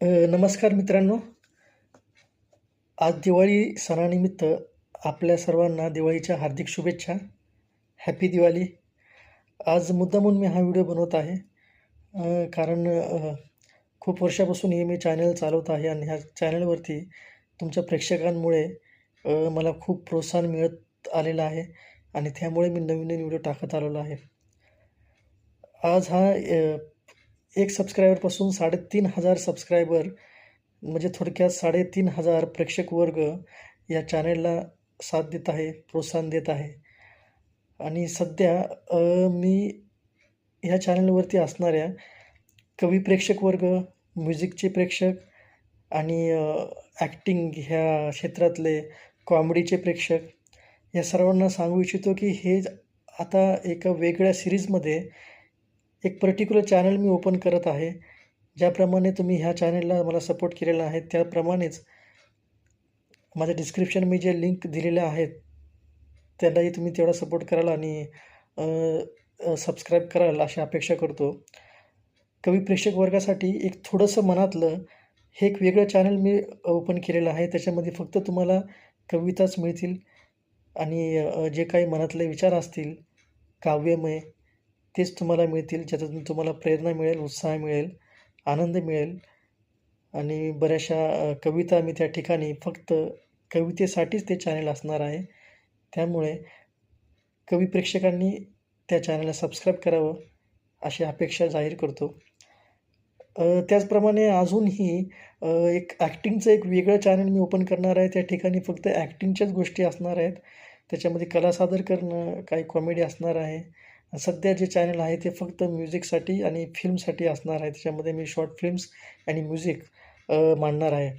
नमस्कार मित्रांनो. आज दिवाळी सणानिमित्त आपल्या सर्वांना दिवाळीच्या हार्दिक शुभेच्छा. हॅपी दिवाळी. आज मुद्दामून मी हा व्हिडिओ बनवत आहे. कारण खूप वर्षापासून हे मी चॅनल चालवत आहे आणि ह्या चॅनलवरती तुमच्या प्रेक्षकांमुळे मला खूप प्रोत्साहन मिळत आलेलं आहे आणि त्यामुळे मी नवीन नवीन व्हिडिओ टाकत आलेलो आहे. आज हा एक सबस्क्रायबरपासून साडेतीन हजार सबस्क्रायबर म्हणजे थोडक्यात साडेतीन हजार प्रेक्षक वर्ग या चॅनलला साथ देत आहे प्रोत्साहन देत आहे. आणि सध्या मी ह्या चॅनलवरती असणाऱ्या कवी प्रेक्षक वर्ग म्युझिकचे प्रेक्षक आणि ॲक्टिंग ह्या क्षेत्रातले कॉमेडीचे प्रेक्षक या सर्वांना सांगू इच्छितो की हे आता एका वेगळ्या सिरीजमध्ये एक पर्टिक्युलर चॅनल मी ओपन करत आहे. ज्याप्रमाणे तुम्ही ह्या चॅनलला मला सपोर्ट केलेला आहे त्याप्रमाणेच माझ्या डिस्क्रिप्शन मी जे लिंक दिलेल्या आहेत त्यालाही तुम्ही तेवढा सपोर्ट कराल आणि सबस्क्राईब कराल अशी अपेक्षा करतो. कवी प्रेक्षक वर्गासाठी एक थोडंसं मनातलं हे एक वेगळं चॅनल मी ओपन केलेलं आहे. त्याच्यामध्ये फक्त तुम्हाला कविताच मिळतील आणि जे काही मनातले विचार असतील काव्यमय तेच तुम्हाला मिळतील ज्याच्यातून तुम्हाला प्रेरणा मिळेल उत्साह मिळेल आनंद मिळेल. आणि बऱ्याचशा कविता मी त्या ठिकाणी फक्त कवितेसाठीच ते चॅनल असणार आहे. त्यामुळे कवी प्रेक्षकांनी त्या चॅनलला सबस्क्राईब करावं अशी अपेक्षा जाहीर करतो. त्याचप्रमाणे अजूनही एक ॲक्टिंगचं एक वेगळं चॅनल मी ओपन करणार आहे. त्या ठिकाणी फक्त ॲक्टिंगच्याच गोष्टी असणार आहेत. त्याच्यामध्ये कला सादर करणं काही कॉमेडी असणार आहे. सध्या जे चॅनल आहे ते फक्त म्युझिकसाठी आणि फिल्मसाठी असणार आहे. त्याच्यामध्ये मी शॉर्ट फिल्म्स आणि म्युझिक मांडणार आहे.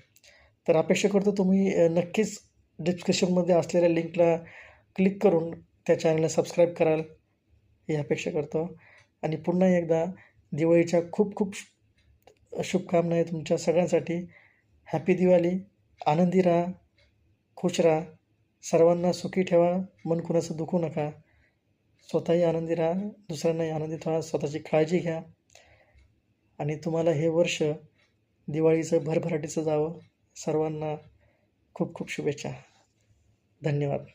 तर अपेक्षा करतो तुम्ही नक्कीच डिस्क्रिप्शनमध्ये असलेल्या लिंकला क्लिक करून त्या चॅनलला सबस्क्राईब कराल. ही अपेक्षा करतो. आणि पुन्हा एकदा दिवाळीच्या खूप खूप शुभकामना आहे तुमच्या सगळ्यांसाठी. हॅपी दिवाळी आनंदी राहा. खुश राहा. सर्वांना सुखी ठेवा. मन कुणाचं दुखू नका. स्वतःही आनंदी राहा दुसऱ्यांनाही आनंदी ठेवा स्वतःची काळजी घ्या. आणि तुम्हाला हे वर्ष दिवाळीचं भरभराटीचं जावं. सर्वांना खूप खूप शुभेच्छा. धन्यवाद.